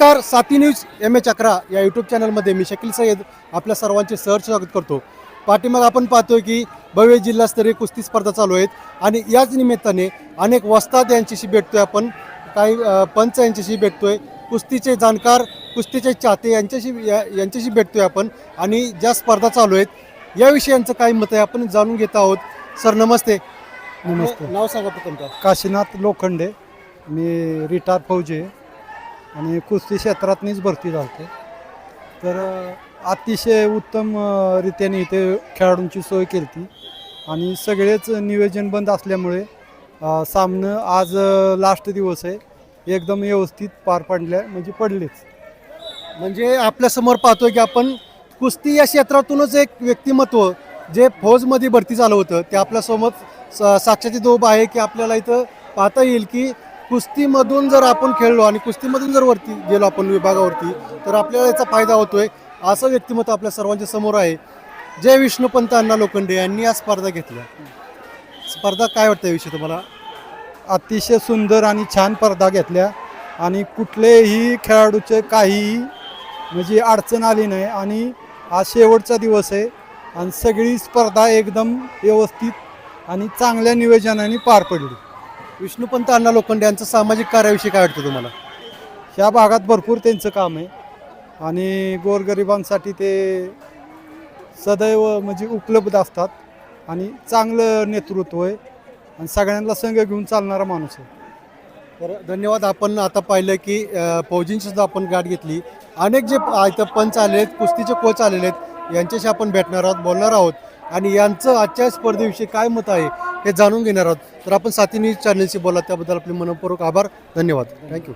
नमस्कार साथी news M H अकरा या यूट्यूब चॅनलमध्ये मी शकील सय्यद आपल्या सर्वांचे सहर्ष स्वागत करतो. पाठीमाग आपण पाहतोय की भव्य जिल्हास्तरीय कुस्ती स्पर्धा चालू आहेत आणि याच निमित्ताने अनेक वस्ताद यांच्याशी भेटतोय आपण. काही पंच यांच्याशी भेटतोय कुस्तीचे जाणकार कुस्तीचे चाहते यांच्याशी या- यांच्याशी भेटतोय आपण आणि ज्या स्पर्धा चालू आहेत याविषयी यांचं काय मत आहे आपण जाणून घेत आहोत. सर नमस्ते. नमस्ते. नाव सांगा प्रथमतः. काशीनाथ लोखंडे. मी रिटायर फौजी आहे. आणि कुस्ती क्षेत्रातनीच भरती झालते. तर अतिशय उत्तम रीतीने इथे खेळाडूंची सोय केली ती आणि सगळेच नियोजनबंद असल्यामुळे सामनं आज लास्ट दिवस आहे. एकदम व्यवस्थित पार पडल्या म्हणजे पडलेच. म्हणजे आपल्यासमोर पाहतोय की आपण कुस्ती या क्षेत्रातूनच एक व्यक्तिमत्व जे फौजमध्ये भरती झालं होतं ते आपल्यासमोर स- साक्षाची दोब आहे की आपल्याला इथं पाहता येईल की कुस्तीमधून जर आपण खेळलो आणि कुस्तीमधून जर वरती गेलो आपण विभागावरती तर आपल्याला याचा फायदा होतोय असं व्यक्तिमत्व आपल्या सर्वांच्या समोर आहे. जय विष्णुपंत अण्णा लोखंडे यांनी या स्पर्धा घेतल्या. स्पर्धा काय वाटतं याविषयी तुम्हाला? अतिशय सुंदर आणि छान स्पर्धा घेतल्या आणि कुठलेही खेळाडूचे काहीही म्हणजे अडचण आली नाही आणि आज शेवटचा दिवस आहे आणि सगळी स्पर्धा एकदम व्यवस्थित आणि चांगल्या नियोजनाने पार पडली. विष्णुपंत अण्णा लोखंडे यांचं सामाजिक कार्याविषयी काय वाटतं तुम्हाला? ह्या भागात भरपूर त्यांचं काम आहे. आणि गोरगरिबांसाठी ते सदैव म्हणजे उपलब्ध असतात. आणि चांगलं नेतृत्व आहे. आणि सगळ्यांना संघ घेऊन चालणारा माणूस आहे. तर धन्यवाद. आपण आता पाहिलं की फौजींचीसुद्धा फौजींची सुद्धा आपण गाठ घेतली. अनेक जे प- इथं पंच आले आहेत कुस्तीचे कोच आलेले आहेत यांच्याशी आपण भेटणार आहोत बोलणार आहोत. आणि यांचं आजच्या स्पर्धेविषयी काय मत आहे? हे जाणून घेणार आहोत. तर आपण साथी न्यूज चॅनलशी बोला त्याबद्दल आपले मनपूर्वक आभार धन्यवाद. थँक्यू